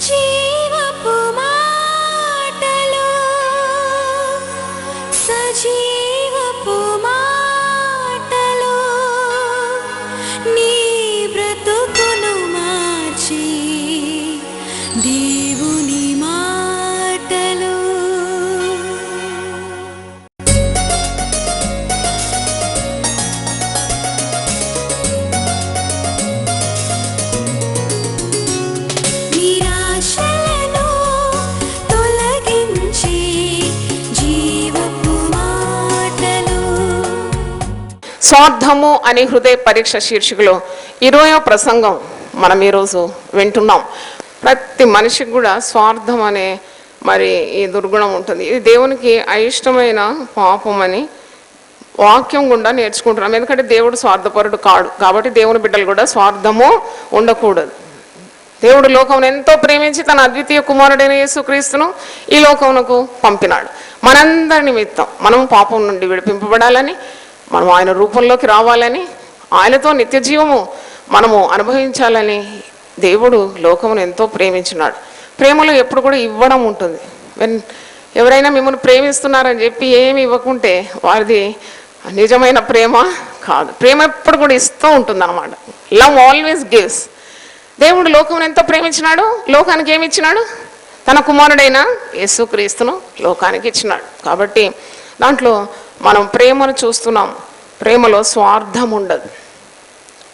今 స్వార్థము అనే హృదయ పరీక్ష శీర్షికలో ఇరవయో ప్రసంగం మనం ఈరోజు వింటున్నాం. ప్రతి మనిషికి కూడా స్వార్థం అనే మరి ఈ దుర్గుణం ఉంటుంది. ఇది దేవునికి అయిష్టమైన పాపం అని వాక్యం గుండా నేర్చుకుంటున్నాం. ఎందుకంటే దేవుడు స్వార్థపరుడు కాడు. కాబట్టి దేవుని బిడ్డలు కూడా స్వార్థము ఉండకూడదు. దేవుడు లోకమును ఎంతో ప్రేమించి తన అద్వితీయ కుమారుడైన యేసుక్రీస్తును ఈ లోకమునకు పంపినాడు. మనందరి నిమిత్తం మనం పాపం నుండి విడిపింపబడాలని మనం ఆయన రూపంలోకి రావాలని ఆయనతో నిత్య జీవము మనము అనుభవించాలని దేవుడు లోకమును ఎంతో ప్రేమించినాడు ప్రేమలో ఎప్పుడు కూడా ఇవ్వడం ఉంటుంది. వెన్ ఎవరైనా మిమ్మల్ని ప్రేమిస్తున్నారని చెప్పి ఏమి ఇవ్వకుంటే వారిది నిజమైన ప్రేమ కాదు. ప్రేమ ఎప్పుడు కూడా ఇస్తూ ఉంటుంది అనమాట లవ్ ఆల్వేస్ గివ్స్ దేవుడు లోకమును ఎంతో ప్రేమించినాడు. లోకానికి ఏమి ఇచ్చినాడు? తన కుమారుడైన యేసుక్రీస్తును లోకానికి ఇచ్చినాడు. కాబట్టి దాంట్లో మనం ప్రేమను చూస్తున్నాం. ప్రేమలో స్వార్థం ఉండదు.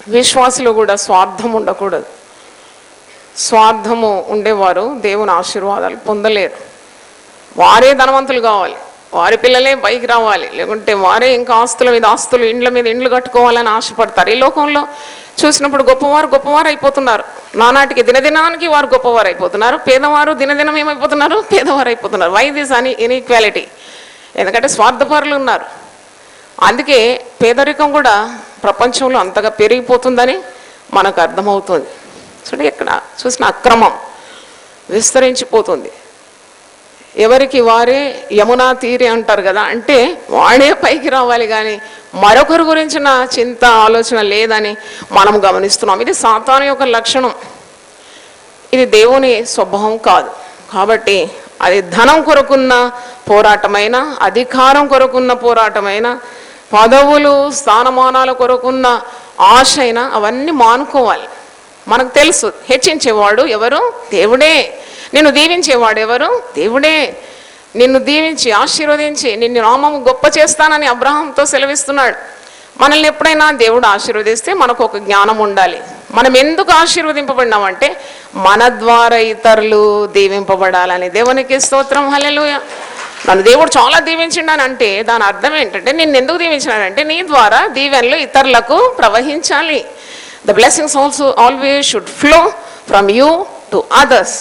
విశ్వాసులు కూడా స్వార్థం ఉండకూడదు. స్వార్థము ఉండేవారు దేవుని ఆశీర్వాదాలు పొందలేరు. వారే ధనవంతులు కావాలి. వారి పిల్లలే పైకి రావాలి. లేకుంటే వారే ఇంకా ఆస్తుల మీద ఆస్తులు ఇండ్ల మీద ఇండ్లు కట్టుకోవాలని ఆశపడతారు. ఈ లోకంలో చూసినప్పుడు గొప్పవారు గొప్పవారు అయిపోతున్నారు నానాటికి దినదినానికి వారు గొప్పవారు అయిపోతున్నారు పేదవారు దినదినం ఏమైపోతున్నారు? పేదవారు అయిపోతున్నారు వై దిస్ అని ఇన్ఈక్వాలిటీ ఎందుకంటే స్వార్థపరులు ఉన్నారు. అందుకే పేదరికం కూడా ప్రపంచంలో అంతగా పెరిగిపోతుందని మనకు అర్థమవుతుంది. చూడండి ఇక్కడ చూసిన అక్రమం విస్తరించిపోతుంది. ఎవరికి వారే యమునా తీరి అంటారు కదా అంటే వాడే పైకి రావాలి కానీ మరొకరి గురించిన చింత ఆలోచన లేదని మనం గమనిస్తున్నాం. ఇది సాతాను యొక్క లక్షణం. ఇది దేవుని స్వభావం కాదు. కాబట్టి అది ధనం కొరకున్న పోరాటమైన అధికారం కొరకున్న పోరాటమైన పదవులు స్థానమానాల కొరకున్న ఆశ అయినా అవన్నీ మానుకోవాలి. మనకు తెలుసు హెచ్చించేవాడు ఎవరు? దేవుడే. నిన్ను దీవించేవాడు ఎవరు? దేవుడే. నిన్ను దీవించి ఆశీర్వదించి నిన్ను నామము గొప్ప చేస్తానని అబ్రహంతో సెలవిస్తున్నాడు. మనల్ని ఎప్పుడైనా దేవుడు ఆశీర్వదిస్తే మనకు ఒక జ్ఞానం ఉండాలి. మనం ఎందుకు ఆశీర్వదింపబడినామంటే మన ద్వారా ఇతరులు దీవింపబడాలని దేవునికి స్తోత్రం హల్లెలూయ. నన్ను దేవుడు చాలా దీవించిండని అంటే దాని అర్థం ఏంటంటే నేను ఎందుకు దీవించినానంటే నీ ద్వారా దీవెనలు ఇతరులకు ప్రవహించాలి. The blessings also always should flow from you to others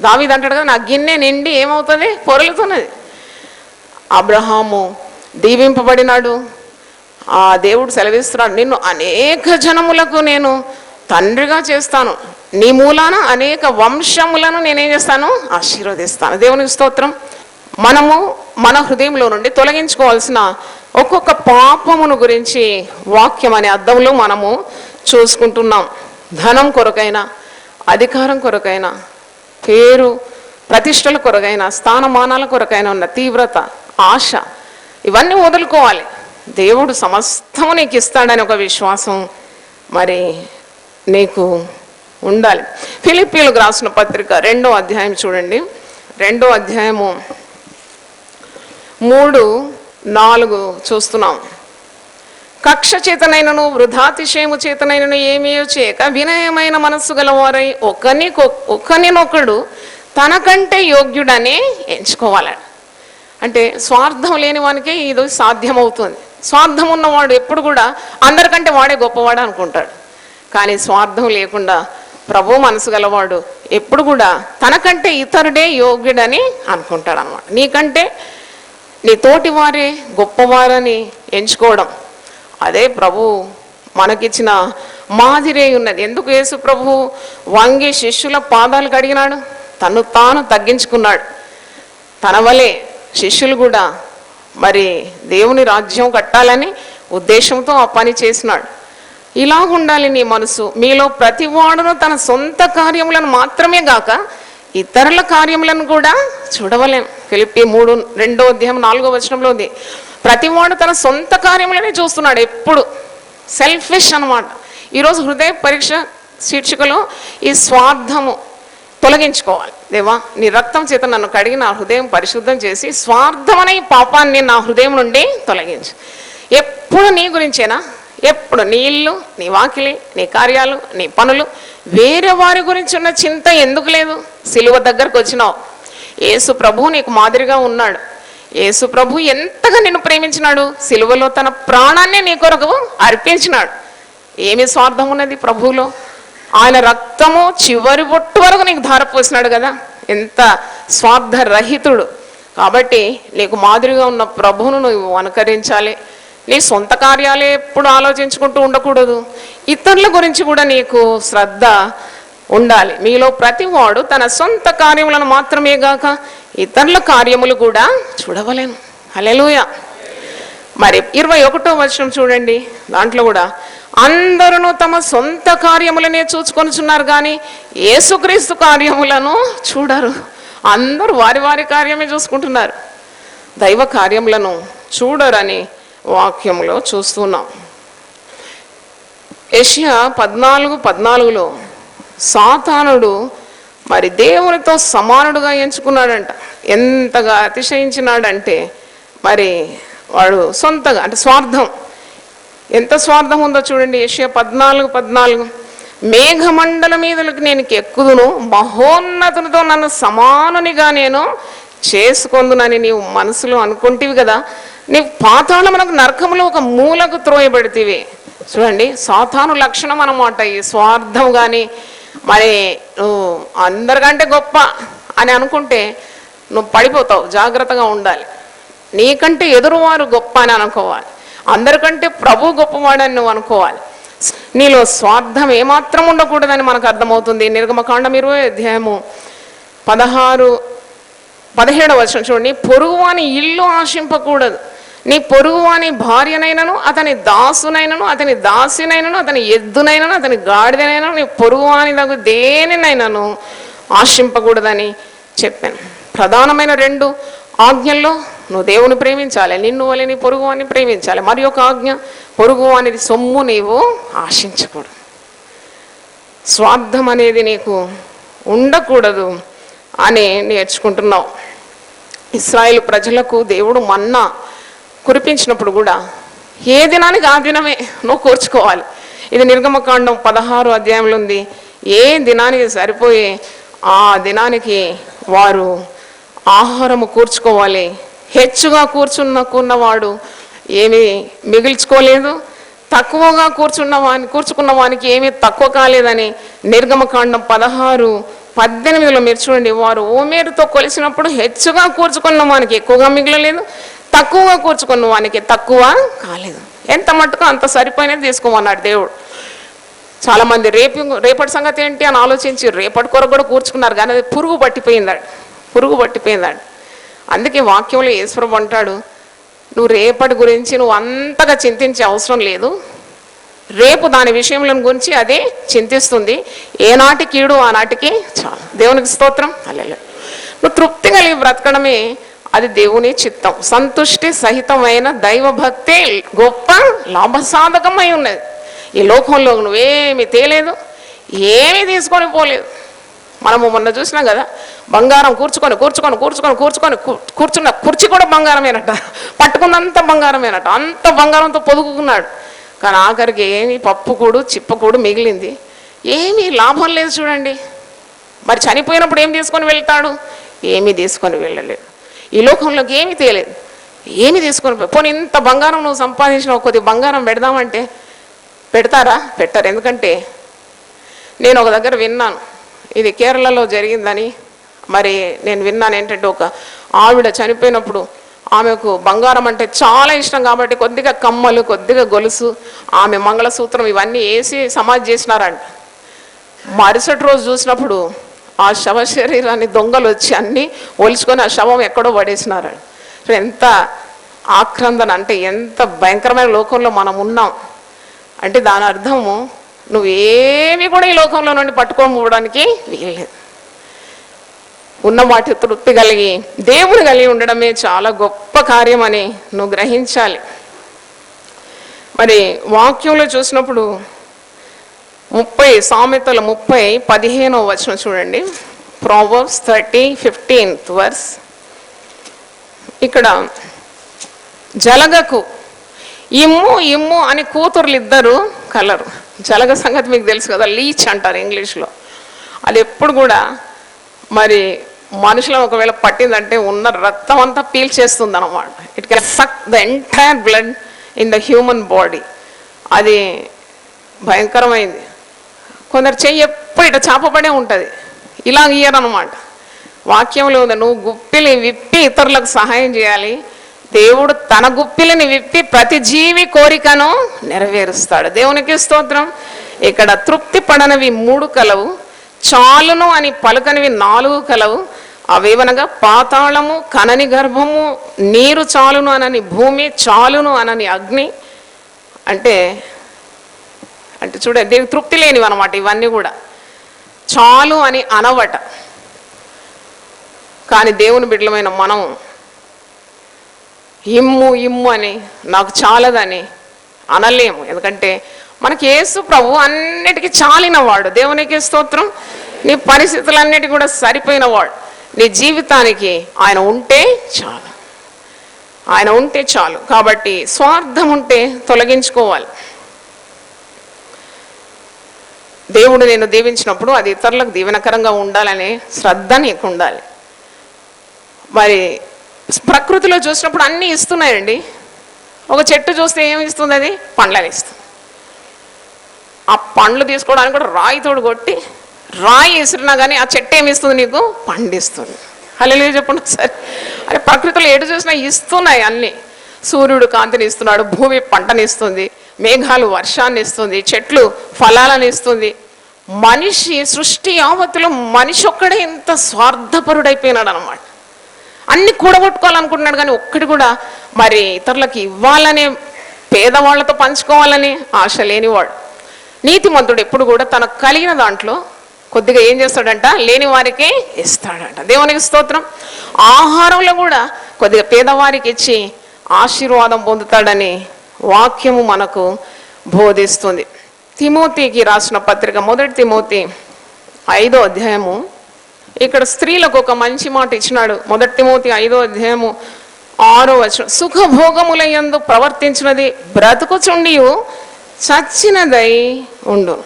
దావిది అంటాడు కదా నా గిన్నె నిండి ఏమవుతుంది? పొరులుతున్నది. అబ్రహాము దీవింపబడినాడు. ఆ దేవుడు సెలవిస్తున్నాడు నిన్ను అనేక జనములకు నేను తండ్రిగా చేస్తాను. నీ మూలాన అనేక వంశములను నేనేం చేస్తాను? ఆశీర్వదిస్తాను. దేవునికి స్తోత్రం. మనము మన హృదయంలో నుండి తొలగించుకోవాల్సిన ఒక్కొక్క పాపమును గురించి వాక్యం అనే అర్థంలో మనము చూసుకుంటున్నాం. ధనం కొరకైనా అధికారం కొరకైనా పేరు ప్రతిష్టల కొరకైన స్థానమానాల కొరకైన ఉన్న తీవ్రత ఆశ ఇవన్నీ వదులుకోవాలి. దేవుడు సమస్తము నీకు ఇస్తాడని ఒక విశ్వాసం మరి నీకు ఉండాలి. ఫిలిపీలకు రాసిన పత్రిక రెండో అధ్యాయం చూడండి. రెండో అధ్యాయము మూడు నాలుగు చూస్తున్నాం. కక్ష చేతనైనను వృధాతిశయము చేతనైనను ఏమీ చేయక వినయమైన మనస్సు గలవారై ఒకని ఒకనినొకడు తనకంటే యోగ్యుడనే ఎంచుకోవాలి అంటే స్వార్థం లేని వానికి ఇది సాధ్యమవుతుంది. స్వార్థం ఉన్నవాడు ఎప్పుడు కూడా అందరికంటే వాడే గొప్పవాడు అనుకుంటాడు. కానీ స్వార్థం లేకుండా ప్రభు మనసు గలవాడు ఎప్పుడు కూడా తనకంటే ఇతరుడే యోగ్యుడని అనుకుంటాడు అనమాట నీకంటే నీ తోటి వారే గొప్పవారని ఎంచుకోవడం. అదే ప్రభు మనకిచ్చిన మాదిరే ఉన్నది. ఎందుకు యేసు ప్రభు వంగి శిష్యుల పాదాలు కడిగినాడు? తను తాను తగ్గించుకున్నాడు. తన వలె శిష్యులు కూడా మరి దేవుని రాజ్యం కట్టాలని ఉద్దేశంతో ఆ పని చేసినాడు. ఇలా ఉండాలి నీ మనసు. మీలో ప్రతి వాడును తన సొంత కార్యములను మాత్రమే గాక ఇతరుల కార్యములను కూడా చూడవలేం. ఫిలిపి మూడు రెండో అధ్యాయం నాలుగో వచనంలో ఉంది. ప్రతివాడు తన సొంత కార్యములనే చూస్తున్నాడు ఎప్పుడు. సెల్ఫిష్ అన్నమాట. ఈరోజు హృదయ పరీక్ష శీర్షికలో ఈ స్వార్థము తొలగించుకోవాలి. దేవా నీ రక్తం చేత నన్ను కడిగి నా హృదయం పరిశుద్ధం చేసి స్వార్థమనే పాపాన్ని నా హృదయం నుండి తొలగించు. ఎప్పుడు నీ గురించేనా? ఎప్పుడు నీ ఇల్లు నీ వాకిలి నీ కార్యాలు నీ పనులు వేరే వారి గురించి ఉన్న చింత ఎందుకు లేదు? సిలువ దగ్గరకు వచ్చినావు. యేసు ప్రభు నీకు మాదిరిగా ఉన్నాడు. యేసు ప్రభు ఎంతగా నిన్ను ప్రేమించినాడు? సిలువలో తన ప్రాణాన్ని నీ కొరకు అర్పించినాడు. ఏమి స్వార్థం ఉన్నది ప్రభువులో? ఆయన రక్తము చివరి బొట్టు వరకు నీకు ధారపోసినాడు కదా. ఎంత స్వార్థ రహితుడు కాబట్టి నీకు మాదిరిగా ఉన్న ప్రభువును నువ్వు అనుకరించాలి. నీ సొంత కార్యాలే ఎప్పుడు ఆలోచించుకుంటూ ఉండకూడదు. ఇతరుల గురించి కూడా నీకు శ్రద్ధ ఉండాలి. మీలో ప్రతివాడు తన సొంత కార్యములను మాత్రమే గాక ఇతరుల కార్యములు కూడా చూడవలేను. హల్లెలూయా. మరి ఇరవై ఒకటో వచనం చూడండి. దాంట్లో కూడా అందరూ తమ సొంత కార్యములనే చూచుకొనుచున్నారు కానీ ఏసుక్రీస్తు కార్యములను చూడరు. అందరూ వారి వారి కార్యమే చూసుకుంటున్నారు. దైవ కార్యములను చూడరని వాక్యంలో చూస్తున్నాం. ఏషియా పద్నాలుగు పద్నాలుగులో సాతానుడు మరి దేవునితో సమానుడుగా ఎంచుకున్నాడంట. ఎంతగా అతిశయించినాడంటే మరి వాడు సొంతగా అంటే స్వార్థం. ఎంత స్వార్థం ఉందో చూడండి. ఏషియా పద్నాలుగు పద్నాలుగు. మేఘమండల మీదలకు నేను ఎక్కుదును మహోన్నతునితో నన్ను సమానునిగా నేను చేసుకొందునని నీవు మనసులో అనుకుంటివి కదా. నీవు పాతాళమునకు నరకములో ఒక మూలకు త్రోయబడితివి. చూడండి సాతాను లక్షణం అనమాట ఈ స్వార్థం కానీ మరి నువ్వు అందరికంటే గొప్ప అని అనుకుంటే నువ్వు పడిపోతావు జాగ్రత్తగా ఉండాలి. నీకంటే ఎదురువారు గొప్ప అని అనుకోవాలి. అందరికంటే ప్రభు గొప్పవాడని నువ్వు అనుకోవాలి. నీలో స్వార్థం ఏమాత్రం ఉండకూడదని మనకు అర్థమవుతుంది. నిర్గమకాండం ఇరవై అధ్యాయము పదహారు పదిహేడవ వర్షం చూడండి. పొరుగువాని ఇల్లు ఆశింపకూడదు. నీ పొరుగువాని భార్యనైనను అతని దాసునైనను అతని దాసినైనను అతని ఎద్దునైనను అతని గాడిదనైనను నీ పొరుగువాని తగు దేనినైనాను ఆశింపకూడదని చెప్పాను. ప్రధానమైన రెండు ఆజ్ఞల్లో నువ్వు దేవుని ప్రేమించాలి నిన్ను వలె నీ అని ప్రేమించాలి. మరి ఒక ఆజ్ఞ అనేది సొమ్ము నీవు ఆశించకూడదు. స్వార్థం అనేది నీకు ఉండకూడదు అని నేర్చుకుంటున్నావు. ఇస్రాయేల్ ప్రజలకు దేవుడు మన్నా కురిపించినప్పుడు కూడా ఏ దినానికి ఆ దినమే నువ్వు కోర్చుకోవాలి. ఇది నిర్గమకాండం పదహారు అధ్యాయంలో ఉంది. ఏ దినానికి సరిపోయే ఆ దినానికి వారు ఆహారము కూర్చుకోవాలి. హెచ్చుగా కూర్చున్నకున్నవాడు ఏమీ మిగిల్చుకోలేదు. తక్కువగా కూర్చున్న వాని కూర్చుకున్న వానికి ఏమీ తక్కువ కాలేదని నిర్గమకాండం పదహారు పద్దెనిమిదిలో మీరు చూడండి. వారు ఓమేరుతో కొలిసినప్పుడు హెచ్చుగా కూర్చుకున్న వానికి ఎక్కువగా మిగిలలేదు. తక్కువగా కూర్చుకున్న వానికి తక్కువ కాలేదు. ఎంత మట్టుకు అంత సరిపోయినది తీసుకోమన్నాడు దేవుడు. చాలామంది రేపు రేపటి సంగతి ఏంటి అని ఆలోచించి రేపటి కొరకు కూడా కూర్చుకున్నారు. కానీ అది పురుగు పట్టిపోయిందాడు పురుగు పట్టిపోయిందాడు అందుకే వాక్యంలో ఈశ్వరం అంటాడు నువ్వు రేపటి గురించి నువ్వు అంతగా చింతించే అవసరం లేదు. రేపు దాని విషయంలో గురించి అదే చింతిస్తుంది. ఏనాటి కీడు ఆనాటికి చాలు. దేవునికి స్తోత్రం. అల్లెలు నువ్వు తృప్తి కలిగి బ్రతకడమే అది దేవుని చిత్తం. సంతుష్టి సహితమైన దైవభక్తే గొప్ప లాభసాధకమై ఉన్నది. ఈ లోకంలో నువ్వేమి తేలేదు ఏమీ తీసుకొని పోలేదు. మనము మొన్న చూసినాం కదా బంగారం కూర్చుకొని కూర్చుకొని కూర్చుకొని కూర్చుకొని కూర్చున్న కుర్చీ కూడా బంగారమేనట. పట్టుకున్నంత బంగారమేనట. అంత బంగారంతో పొదుగుకున్నాడు. కానీ ఆఖరికి ఏమి పప్పుకూడు చిప్పకూడు మిగిలింది. ఏమీ లాభం లేదు చూడండి. మరి చనిపోయినప్పుడు ఏం తీసుకొని వెళ్తాడు? ఏమీ తీసుకొని వెళ్ళలేదు. ఈ లోకంలోకి ఏమీ తేలేదు. ఏమి తీసుకొని పోనీ ఇంత బంగారం నువ్వు సంపాదించిన కొద్ది బంగారం పెడదామంటే పెడతారా? పెట్టరు. ఎందుకంటే నేను ఒక దగ్గర విన్నాను. ఇది కేరళలో జరిగిందని మరి నేను విన్నాను ఏంటంటే ఒక ఆవిడ చనిపోయినప్పుడు ఆమెకు బంగారం అంటే చాలా ఇష్టం కాబట్టి కొద్దిగా కమ్మలు కొద్దిగా గొలుసు ఆమె మంగళసూత్రం ఇవన్నీ వేసి సమాధి చేసినారంట. మరుసటి రోజు చూసినప్పుడు ఆ శవ శరీరాన్ని దొంగలు వచ్చి అన్నీ ఒలుచుకొని ఆ శవం ఎక్కడో పడేసినారు. ఎంత ఆక్రందన అంటే ఎంత భయంకరమైన లోకంలో మనం ఉన్నాం. అంటే దాని అర్థము నువ్వేమి కూడా ఈ లోకంలో నుండి పట్టుకొని పోవడానికి వీల్లేదు. ఉన్న వాటి తృప్తి కలిగి దేవుని కలిగి ఉండడమే చాలా గొప్ప కార్యం అని నువ్వు గ్రహించాలి. మరి వాక్యంలో చూసినప్పుడు ముప్పై సామెతల ముప్పై పదిహేనో వచనం చూడండి. ప్రావర్స్ థర్టీ ఫిఫ్టీన్త్ వర్స్ ఇక్కడ జలగకు ఇమ్ము ఇమ్ము అని కూతుర్లు ఇద్దరు కలరు. జలగ సంగతి మీకు తెలుసు కదా లీచ్ అంటారు ఇంగ్లీష్లో. అది ఎప్పుడు కూడా మరి మనుషులు ఒకవేళ పట్టిందంటే ఉన్న రక్తం అంతా పీల్చేస్తుంది అనమాట it can suck the entire blood in the human body అది భయంకరమైంది. కొందరు చెయ్యి ఎప్పుడు ఇట చాపబడే ఉంటుంది. ఇలా గీయరనమాట వాక్యంలో ఉంది నువ్వు గుప్పిలి విప్పి ఇతరులకు సహాయం చేయాలి. దేవుడు తన గుప్పిలని విప్పి ప్రతి జీవి కోరికను నెరవేరుస్తాడు. దేవునికి స్తోత్రం. ఇక్కడ తృప్తి పడనవి మూడు కలవు చాలును అని పలుకనివి నాలుగు కలవు. అవేవనగా పాతాళము కనని గర్భము నీరు చాలును అనని భూమి చాలును అనని అగ్ని. అంటే అంటే చూడండి దీనికి తృప్తి లేనివి అనమాట ఇవన్నీ కూడా. చాలు అని అనవట. కానీ దేవుని బిడ్డలమైన మనం ఇమ్ము ఇమ్ము అని నాకు చాలదని అనలేము. ఎందుకంటే మనకి యేసు ప్రభు అన్నిటికీ చాలినవాడు. దేవునికి స్తోత్రం నీ పరిస్థితులన్నిటి కూడా సరిపోయినవాడు. నీ జీవితానికి ఆయన ఉంటే చాలు. ఆయన ఉంటే చాలు. కాబట్టి స్వార్థం ఉంటే తొలగించుకోవాలి. దేవుడు నేను దీవించినప్పుడు అది ఇతరులకు దీవెనకరంగా ఉండాలనే శ్రద్ధ నీకు ఉండాలి మరి ప్రకృతిలో చూసినప్పుడు అన్నీ ఇస్తున్నాయండి. ఒక చెట్టు చూస్తే ఏమి ఇస్తుంది అది? పండ్లని ఇస్తుంది. ఆ పండ్లు తీసుకోవడానికి కూడా రాయి తోడు కొట్టి రాయి ఇసిరినా కానీ ఆ చెట్టు ఏమి ఇస్తుంది నీకు? పండిస్తుంది హలో చెప్పండి సరే అరే ప్రకృతిలో ఎటు చూసినా ఇస్తున్నాయి అన్నీ. సూర్యుడు కాంతిని ఇస్తున్నాడు భూమి పంటని ఇస్తుంది మేఘాలు వర్షాన్ని ఇస్తుంది చెట్లు ఫలాలను ఇస్తుంది. మనిషి సృష్టి యావత్తులో మనిషి ఒక్కడే ఇంత స్వార్థపరుడైపోయినాడు అనమాట అన్ని కూడగొట్టుకోవాలనుకుంటున్నాడు కానీ ఒక్కటి కూడా మరి ఇతరులకు ఇవ్వాలనే పేదవాళ్ళతో పంచుకోవాలని ఆశ లేనివాడు. నీతిమంతుడు ఎప్పుడు కూడా తనకు కలిగిన దాంట్లో కొద్దిగా ఏం చేస్తాడంట? లేని వారికే ఇస్తాడంట. దేవునికి స్తోత్రం. ఆహారంలో కూడా కొద్దిగా పేదవారికి ఇచ్చి ఆశీర్వాదం పొందుతాడని వాక్యము మనకు బోధిస్తుంది. తిమోతికి రాసిన పత్రిక మొదటి తిమోతి ఐదో అధ్యాయము ఇక్కడ స్త్రీలకు ఒక మంచి మాట ఇచ్చినాడు. మొదటి తిమోతి ఐదో అధ్యాయము ఆరో వచనం. సుఖభోగముల యందు ప్రవర్తించినది బ్రతుకుచుండి చచ్చినదై ఉండు.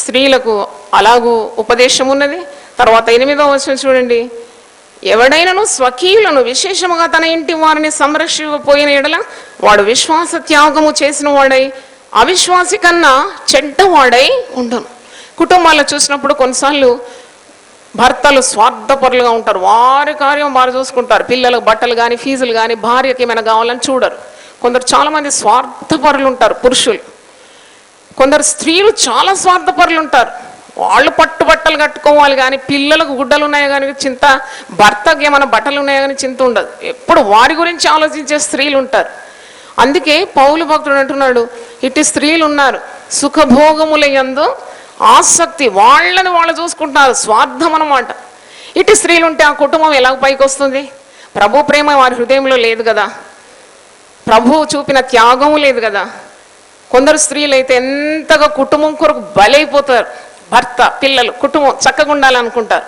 స్త్రీలకు అలాగూ ఉపదేశం ఉన్నది తర్వాత ఎనిమిదో వచనం చూడండి. ఎవడైనను స్వకీయులను విశేషముగా తన ఇంటి వారిని సంరక్షిపోయిన ఎడల వాడు విశ్వాస త్యాగము చేసిన వాడై అవిశ్వాసి కన్నా చెడ్డవాడై ఉండను. కుటుంబాల్లో చూసినప్పుడు కొన్నిసార్లు భర్తలు స్వార్థపరులుగా ఉంటారు. వారి కార్యం వారు చూసుకుంటారు. పిల్లలకు బట్టలు కానీ ఫీజులు కానీ భార్యకి ఏమైనా కావాలని చూడరు. కొందరు చాలామంది స్వార్థపరులు ఉంటారు పురుషులు. కొందరు స్త్రీలు చాలా స్వార్థపరులు ఉంటారు వాళ్ళు పట్టు బట్టలు కట్టుకోవాలి కానీ పిల్లలకు గుడ్డలు ఉన్నాయి కానీ చింత భర్తకి ఏమైనా బట్టలు ఉన్నాయా కానీ చింత ఉండదు. ఎప్పుడు వారి గురించి ఆలోచించే స్త్రీలు ఉంటారు అందుకే పౌలు భక్తుడు అంటున్నాడు ఇటు స్త్రీలు ఉన్నారు సుఖభోగముల యందు ఆసక్తి వాళ్ళని వాళ్ళు చూసుకుంటున్నారు స్వార్థం అనమాట ఇటు స్త్రీలు ఉంటే ఆ కుటుంబం ఎలా పైకి వస్తుంది ప్రభు ప్రేమ వారి హృదయంలో లేదు కదా. ప్రభు చూపిన త్యాగం లేదు కదా. కొందరు స్త్రీలు అయితే ఎంతగా కుటుంబం కొరకు బలైపోతారు. భర్త పిల్లలు కుటుంబం చక్కగా ఉండాలనుకుంటారు.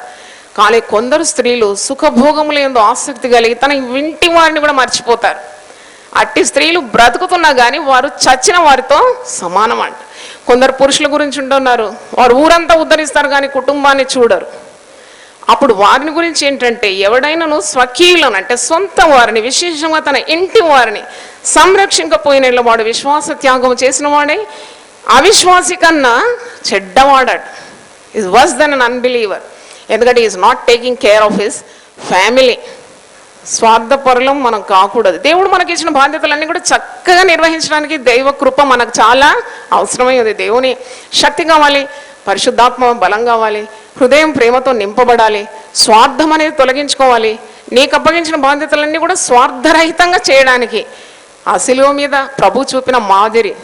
కానీ కొందరు స్త్రీలు సుఖభోగములు ఏందో ఆసక్తి కలిగి తన ఇంటి వారిని కూడా మర్చిపోతారు. అట్టి స్త్రీలు బ్రతుకుతున్నా కానీ వారు చచ్చిన వారితో సమానం అంట కొందరు పురుషుల గురించి ఉంటున్నారు. వారు ఊరంతా ఉద్ధరిస్తారు కానీ కుటుంబాన్ని చూడరు. అప్పుడు వారిని గురించి ఏంటంటే ఎవడైనాను స్వకీయులను అంటే సొంత వారిని విశేషంగా తన ఇంటి వారిని సంరక్షింకపోయిన వాడు విశ్వాస త్యాగం చేసిన వాడే. అవిశ్వాసి కన్నా చెడ్డవాడాడు. Is worse than an unbeliever ఎందుకంటే is not taking care of his family స్వార్థపరులం మనం కాకూడదు. దేవుడు మనకి ఇచ్చిన బాధ్యతలన్నీ కూడా చక్కగా నిర్వహించడానికి దైవ కృప మనకు చాలా అవసరమైంది దేవుని శక్తి కావాలి పరిశుద్ధాత్మ బలం కావాలి హృదయం ప్రేమతో నింపబడాలి స్వార్థం అనేది తొలగించుకోవాలి. నీకు అప్పగించిన బాధ్యతలన్నీ కూడా స్వార్థరహితంగా చేయడానికి ఆ శిలువ మీద ప్రభు చూపిన మాదిరి.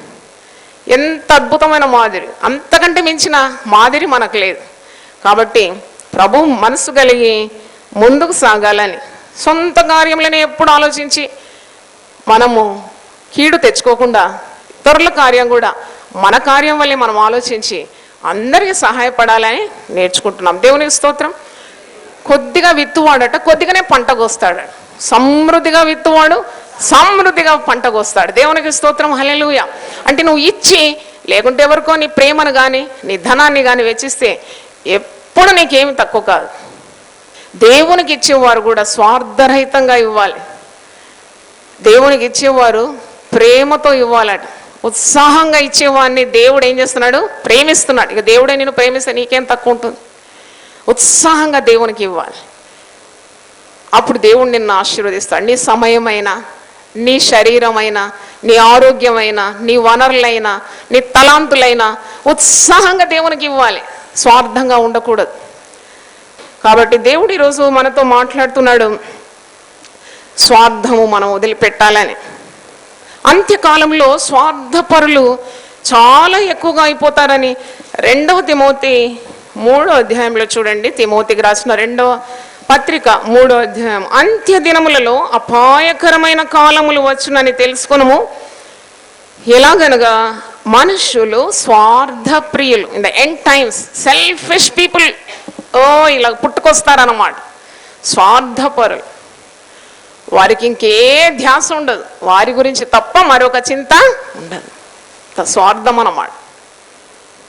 ఎంత అద్భుతమైన మాదిరి. అంతకంటే మించిన మాదిరి మనకు లేదు. కాబట్టి ప్రభు మనసు కలిగి ముందుకు సాగాలని సొంత కార్యములని ఎప్పుడు ఆలోచించి మనము కీడు తెచ్చుకోకుండా ఇతరుల కార్యం కూడా మన కార్యం వల్లే మనం ఆలోచించి అందరికీ సహాయపడాలని నేర్చుకుంటున్నాం. దేవునికి స్తోత్రం. కొద్దిగా విత్తువాడట కొద్దిగానే పంట కోస్తాడు. సమృద్ధిగా విత్తువాడు సమృద్ధిగా పంట కోస్తాడు. దేవునికి స్తోత్రం. హలెలుయ అంటే నువ్వు ఇచ్చి లేకుంటే ఎవరికో నీ ప్రేమను కానీ నీ ధనాన్ని కానీ వెచ్చిస్తే ఎప్పుడు నీకేమి తక్కువ కాదు. దేవునికి ఇచ్చేవారు కూడా స్వార్థరహితంగా ఇవ్వాలి. దేవునికి ఇచ్చేవారు ప్రేమతో ఇవ్వాలట ఉత్సాహంగా ఇచ్చేవాడిని దేవుడు ఏం చేస్తున్నాడు? ప్రేమిస్తున్నాడు. ఇక దేవుడే నేను ప్రేమిస్తే నీకేం తక్కువ ఉంటుంది? ఉత్సాహంగా దేవునికి ఇవ్వాలి. అప్పుడు దేవుడు నిన్ను ఆశీర్వదిస్తాడు. నీ సమయమైనా నీ శరీరమైనా నీ ఆరోగ్యమైనా నీ వనరులైనా నీ తలాంతులైనా ఉత్సాహంగా దేవునికి ఇవ్వాలి. స్వార్థంగా ఉండకూడదు. కాబట్టి దేవుడు ఈరోజు మనతో మాట్లాడుతున్నాడు. స్వార్థము మనం వదిలిపెట్టాలని. అంత్యకాలంలో స్వార్థపరులు చాలా ఎక్కువగా అయిపోతారని రెండవ తిమోతి మూడో అధ్యాయంలో చూడండి. తిమోతికి రాసిన రెండవ పత్రిక మూడో అధ్యాయం. అంత్య దినములలో అపాయకరమైన కాలములు వచ్చునని తెలుసుకునము. ఎలాగనగా మనుషులు స్వార్థ ప్రియులు in the end times selfish people ఓ ఇలా పుట్టుకొస్తారన్నమాట. స్వార్థపరులు. వారికి ఇంకే ధ్యాస ఉండదు. వారి గురించి తప్ప మరొక చింత ఉండదు. స్వార్థం అన్నమాట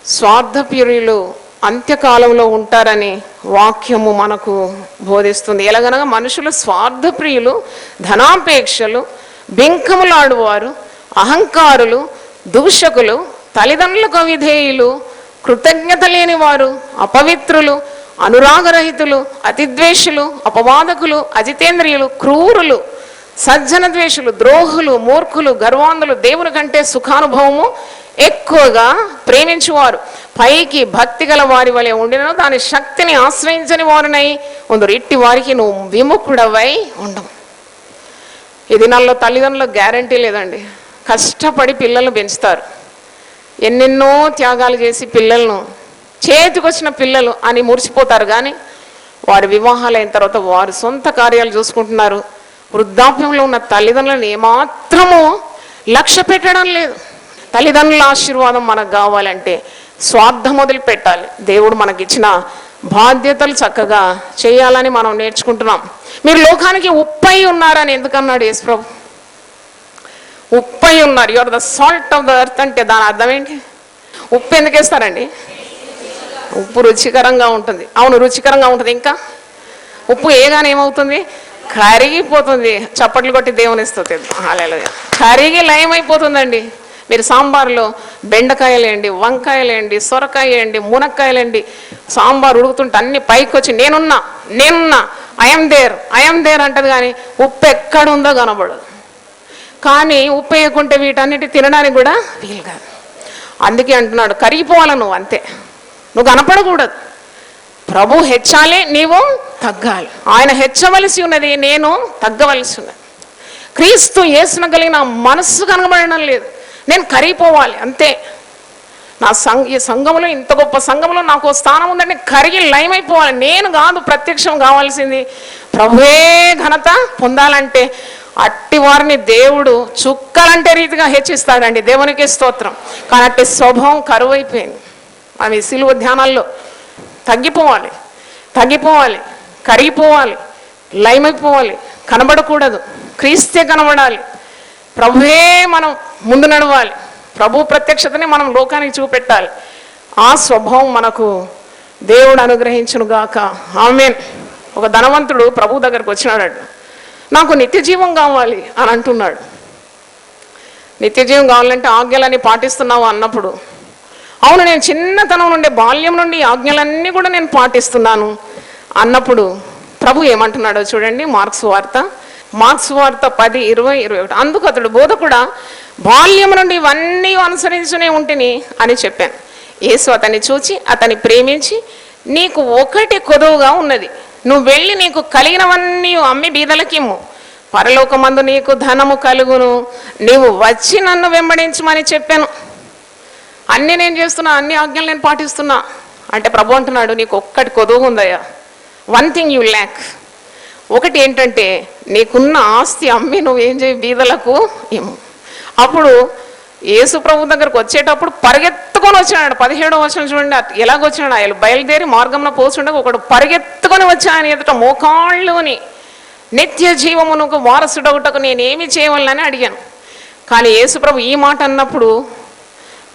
స్వార్థప్రియులు అంత్యకాలంలో ఉంటారని వాక్యము మనకు బోధిస్తుంది. ఎలాగనగా మనుషులు స్వార్థప్రియులు ధనాపేక్షలు బింకములాడువారు అహంకారులు దూషకులు తల్లిదండ్రులకు విధేయులు కృతజ్ఞత లేని వారు అపవిత్రులు అనురాగరహితులు అతిద్వేషులు అపవాదకులు అజితేంద్రియులు క్రూరులు సజ్జన ద్వేషులు ద్రోహులు మూర్ఖులు గర్వాంధులు దేవుని కంటే సుఖానుభవము ఎక్కువగా ప్రేమించువారు. పైకి భక్తి గల వారి వలె ఉండినను దాని శక్తిని ఆశ్రయించని వారినై ఉందరు. ఇట్టి వారికి నువ్వు విముఖుడవై ఉండవు. ఈ దినాల్లో తల్లిదండ్రులకు గ్యారంటీ లేదండి. కష్టపడి పిల్లల్ని పెంచుతారు. ఎన్నెన్నో త్యాగాలు చేసి పిల్లలను చేతికొచ్చిన పిల్లలు అని మురిసిపోతారు కానీ వారి వివాహాలు అయిన తర్వాత వారు సొంత కార్యాలు చూసుకుంటున్నారు. వృద్ధాప్యంలో ఉన్న తల్లిదండ్రులను ఏమాత్రము లక్ష్య పెట్టడం లేదు. తల్లిదండ్రుల ఆశీర్వాదం మనకు కావాలంటే స్వార్థం మొదలు పెట్టాలి. దేవుడు మనకిచ్చిన బాధ్యతలు చక్కగా చేయాలని మనం నేర్చుకుంటున్నాం. మీరు లోకానికి ఉప్పై ఉన్నారని ఎందుకన్నాడు యేసుప్రభు? ఉప్పై ఉన్నారు. Your the salt of the earth అంటే దాని అర్థం ఏంటి? ఉప్పు ఎందుకు వేస్తారండి? ఉప్పు రుచికరంగా ఉంటుంది. అవును రుచికరంగా ఉంటుంది. ఇంకా ఉప్పు ఏగానే ఏమవుతుంది? కరిగిపోతుంది. చప్పట్లు కొట్టి దేవుని ఇస్తుంది హాలేలుగా కరిగి లయమైపోతుందండి. మీరు సాంబార్లో బెండకాయలేండి వంకాయలేండి సొరకాయ వేయండి మునక్కాయలేండి సాంబార్ ఉడుకుతుంటే అన్ని పైకి వచ్చి నేనున్నా నేనున్నా ఐఎమ్ దేర్ ఐఎమ్ దేర్ అంటది కానీ ఉప్పు ఎక్కడుందో కనబడదు. కానీ ఉప్పు వేయకుంటే వీటన్నిటి తినడానికి కూడా వీలు కాదు అందుకే అంటున్నాడు కరిగిపోవాలి నువ్వు? అంతే. నువ్వు కనపడకూడదు. ప్రభు హెచ్చాలి నీవు తగ్గాలి. ఆయన హెచ్చవలసి ఉన్నది నేను తగ్గవలసి ఉన్నది. క్రీస్తు వేసిన కలిగిన మనస్సు కనబడడం లేదు. నేను కరిగిపోవాలి అంతే. నా సంఘ ఈ సంఘంలో ఇంత గొప్ప సంఘంలో నాకు స్థానం ఉందంటే కరిగి లయమైపోవాలి. నేను కాదు ప్రత్యక్షం కావాల్సింది. ప్రభువే ఘనత పొందాలంటే అట్టి వారిని దేవుడు చుక్కలంటే రీతిగా హెచ్చిస్తాడండి. దేవునికి స్తోత్రం. కానీ అట్టి స్వభావం కరువైపోయింది. ఆమె సిలువ ధ్యానాల్లో తగ్గిపోవాలి తగ్గిపోవాలి కరిగిపోవాలి లయమైపోవాలి కనబడకూడదు క్రీస్తే కనబడాలి. ప్రభువే మనం ముందు నడవాలి ప్రభు ప్రత్యక్షతని మనం లోకానికి చూపెట్టాలి. ఆ స్వభావం మనకు దేవుడు అనుగ్రహించును గాక ఆమెన్. ఒక ధనవంతుడు ప్రభు దగ్గరకు వచ్చినాడు నాకు నిత్యజీవం కావాలి అని అంటున్నాడు. నిత్యజీవం కావాలంటే ఆజ్ఞలని పాటిస్తున్నావు అన్నప్పుడు అవును నేను చిన్నతనం నుండి బాల్యం నుండి ఆజ్ఞలన్నీ కూడా నేను పాటిస్తున్నాను. అన్నప్పుడు ప్రభు ఏమంటున్నాడో చూడండి మార్క్స్ వార్త. మార్క్స్ వార్త పది ఇరవై ఇరవై ఒకటి. అందుకు అతడు బోధ కూడా బాల్యం నుండి ఇవన్నీ అనుసరించునే ఉంటిని అని చెప్పాను. యేసు అతన్ని చూచి అతన్ని ప్రేమించి నీకు ఒకటి కొదువుగా ఉన్నది. నువ్వు వెళ్ళి నీకు కలిగినవన్నీ అమ్మి బీదలకిమ్ము. పరలోకమందు నీకు ధనము కలుగును. నీవు వచ్చి నన్ను వెంబడించమని చెప్పాను. అన్నీ నేను చేస్తున్నా అన్ని ఆజ్ఞలు నేను పాటిస్తున్నా. అంటే ప్రభు అంటున్నాడు నీకు ఒక్కటి కొదువు ఉందయ్యా. వన్ థింగ్ యూ ల్యాక్ ఒకటి ఏంటంటే నీకున్న ఆస్తి అమ్మి నువ్వేం చేయి బీదలకు ఏమో అప్పుడు యేసు ప్రభు దగ్గరకు వచ్చేటప్పుడు పరిగెత్తుకొని వచ్చినాడు పదిహేడో వచ్చిన చూడండి ఎలాగొచ్చినాడు ఆయన బయలుదేరి మార్గంలో పోసుండగా ఒకడు పరిగెత్తుకొని వచ్చాను ఎదుట మోకాళ్ళుని నిత్య జీవమునకు వారసుడొకటకు నేనేమి చేయవాలని అడిగాను. కానీ యేసు ప్రభు ఈ మాట అన్నప్పుడు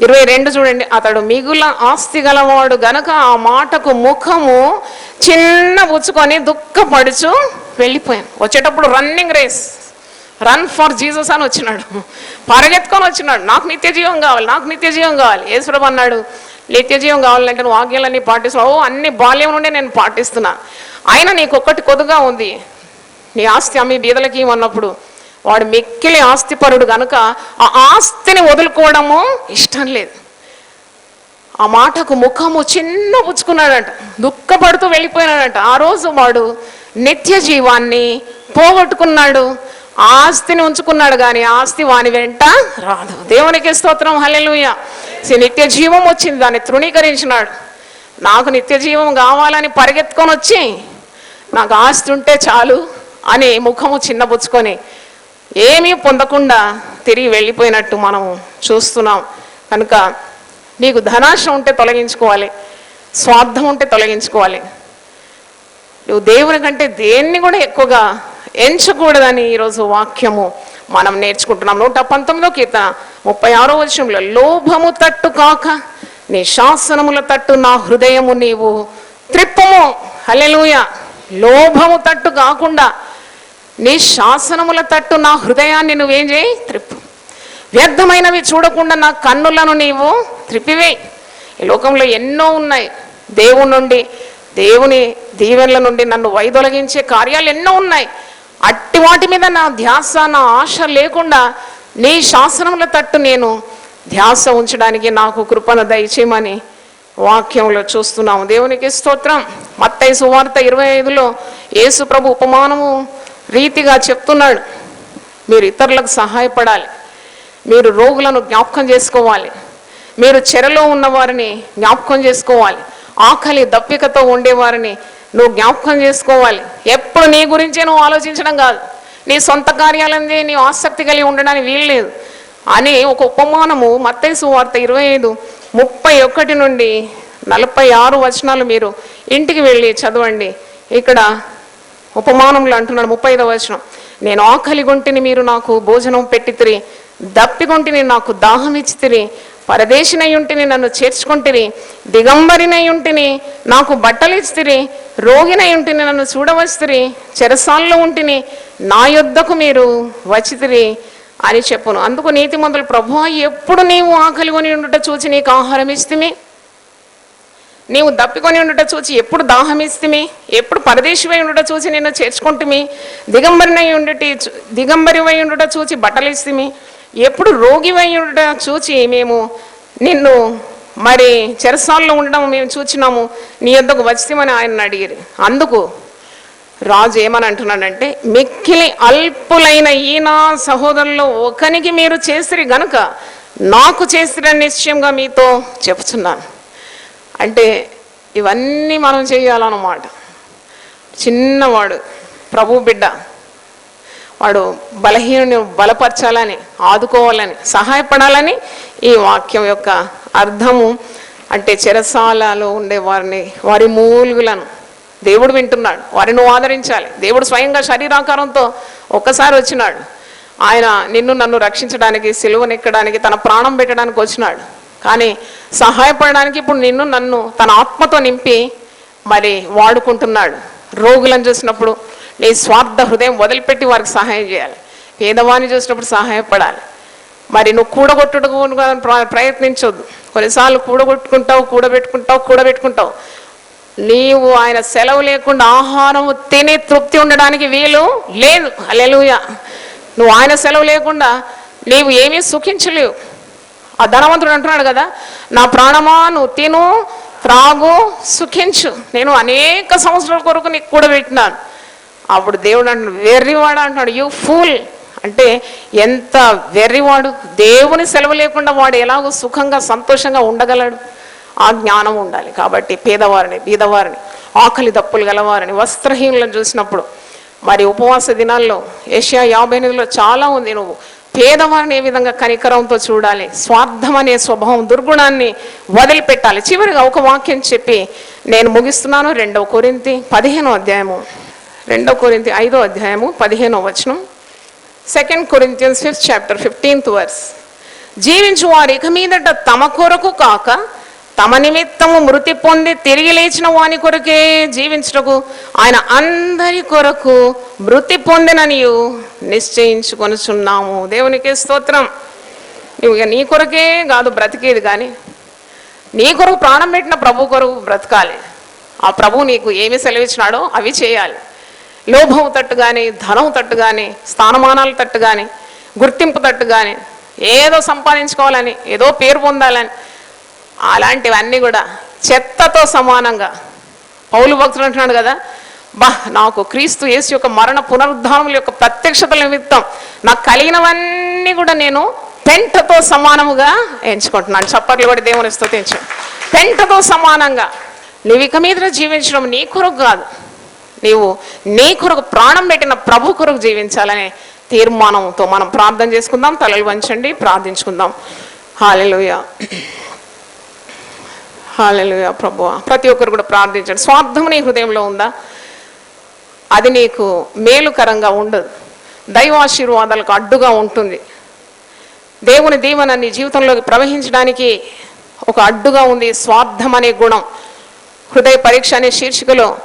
ఇరవై రెండు చూడండి అతడు మిగుల ఆస్తి గలవాడు గనక ఆ మాటకు ముఖము చిన్న పుచ్చుకొని దుఃఖపడుచు వెళ్ళిపోయాను. వచ్చేటప్పుడు running race run for Jesus అని వచ్చినాడు. పరిగెత్తుకొని వచ్చినాడు. నాకు నిత్య జీవం కావాలి నాకు నిత్య జీవం కావాలి. యేసుప్రభు అన్నాడు నిత్య జీవం కావాలంటే నువ్వు ఆజ్ఞలన్నీ ఓ అన్ని బాల్యం నుండే నేను పాటిస్తున్నా. అయినా నీకు ఒక్కటి కొద్దుగా ఉంది. నీ ఆస్తి అమ్మి బీదలకి ఇవ్వన్నప్పుడు వాడు మిక్కిలి ఆస్తిపరుడు గనుక ఆ ఆస్తిని వదులుకోవడము ఇష్టం లేదు. ఆ మాటకు ముఖము చిన్న పుచ్చుకున్నాడంట దుఃఖపడుతూ వెళ్ళిపోయినాడంట. ఆ రోజు వాడు నిత్య జీవాన్ని పోగొట్టుకున్నాడు ఆస్తిని ఉంచుకున్నాడు కానీ ఆస్తి వాని వెంట రాదు. దేవునికి స్తోత్రం హల్లెలూయ. సి నిత్య జీవం వచ్చింది దాన్ని తృణీకరించినాడు. నాకు నిత్య జీవం కావాలని పరిగెత్తుకొని వచ్చి నాకు ఆస్తి ఉంటే చాలు అని ముఖము చిన్నపుచ్చుకొని ఏమీ పొందకుండా తిరిగి వెళ్ళిపోయినట్టు మనం చూస్తున్నాం. కనుక నీకు ధనాశ ఉంటే తొలగించుకోవాలి. స్వార్థం ఉంటే తొలగించుకోవాలి. నువ్వు దేవుని కంటే దేన్ని కూడా ఎక్కువగా ఎంచకూడదని ఈరోజు వాక్యము మనం నేర్చుకుంటున్నాం. నూట పంతొమ్మిదో కీర్తన ముప్పై ఆరో వచనంలో లోభము తట్టు కాక నీ శాసనముల తట్టు నా హృదయము నీవు త్రిప్పము. హల్లెలూయ. లోభము తట్టు కాకుండా నీ శాసనముల తట్టు నా హృదయాన్ని నువ్వేం చేయి? త్రిప్పు. వ్యర్థమైనవి చూడకుండా నా కన్నులను నీవు త్రిప్పివేయి. ఈ లోకంలో ఎన్నో ఉన్నాయి. దేవుని నుండి దేవుని దీవెనల నుండి నన్ను వైదొలగించే కార్యాలు ఎన్నో ఉన్నాయి. అట్టి వాటి మీద నా ధ్యాస నా ఆశ లేకుండా నీ శాసనముల తట్టు నేను ధ్యాస ఉంచడానికి నాకు కృపను దయచేయమని వాక్యంలో చూస్తున్నాము. దేవునికి స్తోత్రం. మత్తయి సువార్త ఇరవై ఐదులో యేసు ప్రభు ఉపమానము రీతిగా చెప్తున్నాడు. మీరు ఇతరులకు సహాయపడాలి. మీరు రోగులను జ్ఞాపకం చేసుకోవాలి. మీరు చెరలో ఉన్న వారిని జ్ఞాపకం చేసుకోవాలి. ఆకలి దప్పికతో ఉండేవారిని నువ్వు జ్ఞాపకం చేసుకోవాలి. ఎప్పుడు నీ గురించే నువ్వు ఆలోచించడం కాదు. నీ సొంత కార్యాలందే నీ ఆసక్తి కలిగి ఉండడానికి వీల్లేదు అని ఒక ఉపమానము మత్తైసు వార్త ఇరవై ఐదు ముప్పై ఒకటి నుండి నలభై ఆరు వచనాలు మీరు ఇంటికి వెళ్ళి చదవండి. ఇక్కడ ఉపమానంలో అంటున్నాడు ముప్పై ఐదవ వచనం. నేను ఆకలి గుంటిని మీరు నాకు భోజనం పెట్టితిరి దప్పిగొంటిని నాకు దాహం ఇచ్చితిరి పరదేశినై ఉంటిని నన్ను చేర్చుకుంటిరి దిగంబరినై ఉంటిని నాకు బట్టలు ఇచ్చితిరి రోగినై ఉంటిని నన్ను చూడవచ్చితిరి చెరసాల్లో ఉంటిని నా యొద్దకు మీరు వచ్చితిరి అని చెప్పును. అందుకు నీతిమంతులు ప్రభు ఎప్పుడు నీవు ఆకలి కొని ఉండుట చూచి నీకు ఆహారం ఇస్తుమి నీవు దప్పికొని ఉండుట చూచి ఎప్పుడు దాహమిస్తుమి? ఎప్పుడు పరదేశివై ఉండుట చూచి నిన్ను చేర్చుకుంటుమి? దిగంబరినై ఉండుటి దిగంబరివై ఉండుట చూచి బట్టలిస్తుమి? ఎప్పుడు రోగివై ఉండుట చూచి మేము నిన్ను మరి చెరసాల్లో ఉండడం మేము చూచినాము. నీ యొద్దకు వచ్చిమని ఆయన అడిగిరి. అందుకు రాజు ఏమని అంటున్నాడంటే మిక్కిలి అల్పులైన ఈ నా సహోదరుల్లో ఒకనికి మీరు చేసిరి గనుక నాకు చేసిరని నిశ్చయంగా మీతో చెప్తున్నాను అంటే ఇవన్నీ మనం చేయాలన్నమాట. చిన్నవాడు ప్రభు బిడ్డ వాడు బలహీనుని బలపరచాలని ఆదుకోవాలని సహాయపడాలని ఈ వాక్యం యొక్క అర్థము అంటే చెరసాలలో ఉండే వారిని వారి మూలుగులను దేవుడు వింటున్నాడు. వారిని నువ్వు ఆదరించాలి. దేవుడు స్వయంగా శరీరాకారంతో ఒక్కసారి వచ్చినాడు. ఆయన నిన్ను నన్ను రక్షించడానికి సిలువనెక్కడానికి తన ప్రాణం పెట్టడానికి వచ్చినాడు. కానీ సహాయపడడానికి ఇప్పుడు నిన్ను నన్ను తన ఆత్మతో నింపి మరి వాడుకుంటున్నాడు. రోగులను చూసినప్పుడు నీ స్వార్థ హృదయం వదిలిపెట్టి వారికి సహాయం చేయాలి. పేదవాణ్ణి చూసినప్పుడు సహాయపడాలి. మరి నువ్వు కూడగొట్టుటకు ప్ర- ప్రయత్నించొద్దు. కొన్నిసార్లు కూడగొట్టుకుంటావు కూడబెట్టుకుంటావు కూడబెట్టుకుంటావు. నీవు ఆయన సెలవు లేకుండా ఆహారం తిని తృప్తి ఉండడానికి వీలు లేదు. హల్లెలూయా. నువ్వు ఆయన సెలవు లేకుండా నీవు ఏమీ సుఖించలేవు. ఆ ధనవంతుడు అంటున్నాడు కదా నా ప్రాణమా నువ్వు తిను త్రాగు సుఖించు. నేను అనేక సంవత్సరాల కొరకు నీకు కూడా పెట్టినాను. అప్పుడు దేవుడు అంటున్నాడు వెర్రివాడు అంటున్నాడు యూ ఫూల్ అంటే ఎంత వెర్రివాడు దేవుని సెలవు లేకుండా వాడు ఎలాగో సుఖంగా సంతోషంగా ఉండగలడు. ఆ జ్ఞానం ఉండాలి. కాబట్టి పేదవారిని బీదవారిని ఆకలి దప్పులు గలవారిని వస్త్రహీనులను చూసినప్పుడు మరి ఉపవాస దినాల్లో ఏషియా యాభై ఎనిమిదిలో చాలా ఉంది నువ్వు. పేదవారిని ఏ విధంగా కనికరంతో చూడాలి. స్వార్థం అనే స్వభావం దుర్గుణాన్ని వదిలిపెట్టాలి. చివరిగా ఒక వాక్యం చెప్పి నేను ముగిస్తున్నాను. రెండవ కొరింతి పదిహేనో అధ్యాయము. రెండవ కొరింతి ఐదో అధ్యాయము పదిహేనో వచనం. Second Corinthians fifth chapter fifteenth verse జీవించు వారు ఇక మీదట తమ కొరకు కాక తమ నిమిత్తము మృతి పొంది తిరిగి లేచిన వాని కొరకే జీవించుటకు ఆయన అందరి కొరకు మృతి పొందిననియు నిశ్చయించుకొనుచున్నాము. దేవునికి స్తోత్రం. నువ్వు ఇక నీ కొరకే కాదు బ్రతికేది కానీ నీ కొరకు ప్రాణం పెట్టిన ప్రభు కొరకు బ్రతకాలి. ఆ ప్రభు నీకు ఏమి సెలవిచ్చినాడో అవి చేయాలి. లోభం తట్టు కానీ ధనం తట్టు కానీ స్థానమానాల తట్టు కానీ గుర్తింపు తట్టు కానీ ఏదో సంపాదించుకోవాలని ఏదో పేరు పొందాలని అలాంటివన్నీ కూడా చెత్తతో సమానంగా. పౌలు భక్తులు అంటున్నాడు కదా బా నాకు క్రీస్తు యేసు యొక్క మరణ పునరుద్ధానముల యొక్క ప్రత్యక్షతల నిమిత్తం నాకు కలిగినవన్నీ కూడా నేను పెంటతో సమానముగా ఎంచుకుంటున్నాను. చప్పట్లు కూడా దేవుని స్థుతించు పెంటతో సమానంగా. నువ్వు ఇక మీద జీవించడం నీ కొరకు కాదు. నీవు నీ కొరకు ప్రాణం పెట్టిన ప్రభు కొరకు జీవించాలనే తీర్మానంతో మనం ప్రార్థన చేసుకుందాం. తలలు వంచండి ప్రార్థించుకుందాం. హాలెలుయా. హాలెలుయా ప్రభు ప్రతి ఒక్కరు కూడా ప్రార్థించండి. స్వార్థం నీ హృదయంలో ఉందా? అది నీకు మేలుకరంగా ఉండదు. దైవాశీర్వాదాలకు అడ్డుగా ఉంటుంది. దేవుని దీవెన నీ జీవితంలోకి ప్రవహించడానికి ఒక అడ్డుగా ఉంది స్వార్థం అనే గుణం. హృదయ పరీక్ష అనే శీర్షికలో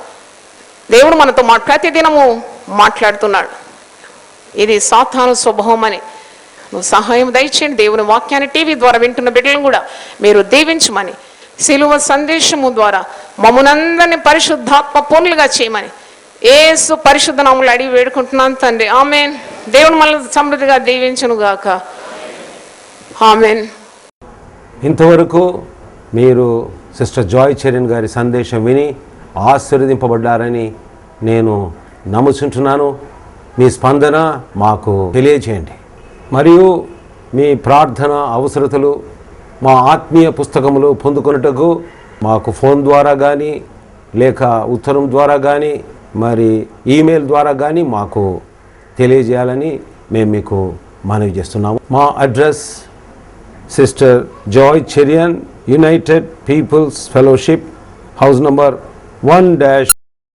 దేవుడు మనతో మా ప్రతిదినము మాట్లాడుతున్నాడు. ఇది సాతాను స్వభావం అని. నువ్వు సహాయం దయచేయండి. దేవుని వాక్యాన్ని టీవీ ద్వారా వింటున్న బిడ్డలను కూడా మీరు దీవించమని. శిలువ సందేశము ద్వారా మమ్మనందరినీ పరిశుద్ధాత్మ పూర్ణులుగా చేయమని. ఏసు పరిశుద్ధ నాములు అడిగి వేడుకుంటున్నాను తండ్రి. ఆమెన్. దేవుడు మనల్ని సమృద్ధిగా దీవించను గాక ఆమెన్. ఇంతవరకు మీరు సిస్టర్ జాయ్ చరణ్ గారి సందేశం విని ఆశీర్వదింపబడ్డారని నేను నమ్ముచుంటున్నాను. మీ స్పందన మాకు తెలియజేయండి. మరియు మీ ప్రార్థన అవసరతలు మా ఆత్మీయ పుస్తకములు పొందుకొనుటకు మాకు ఫోన్ ద్వారా కానీ లేక ఉత్తరం ద్వారా కానీ మరి ఈమెయిల్ ద్వారా కానీ మాకు తెలియజేయాలని మేము మీకు మనవి చేస్తున్నాము. మా address sister Joy Cherian United Peoples Fellowship house number one dash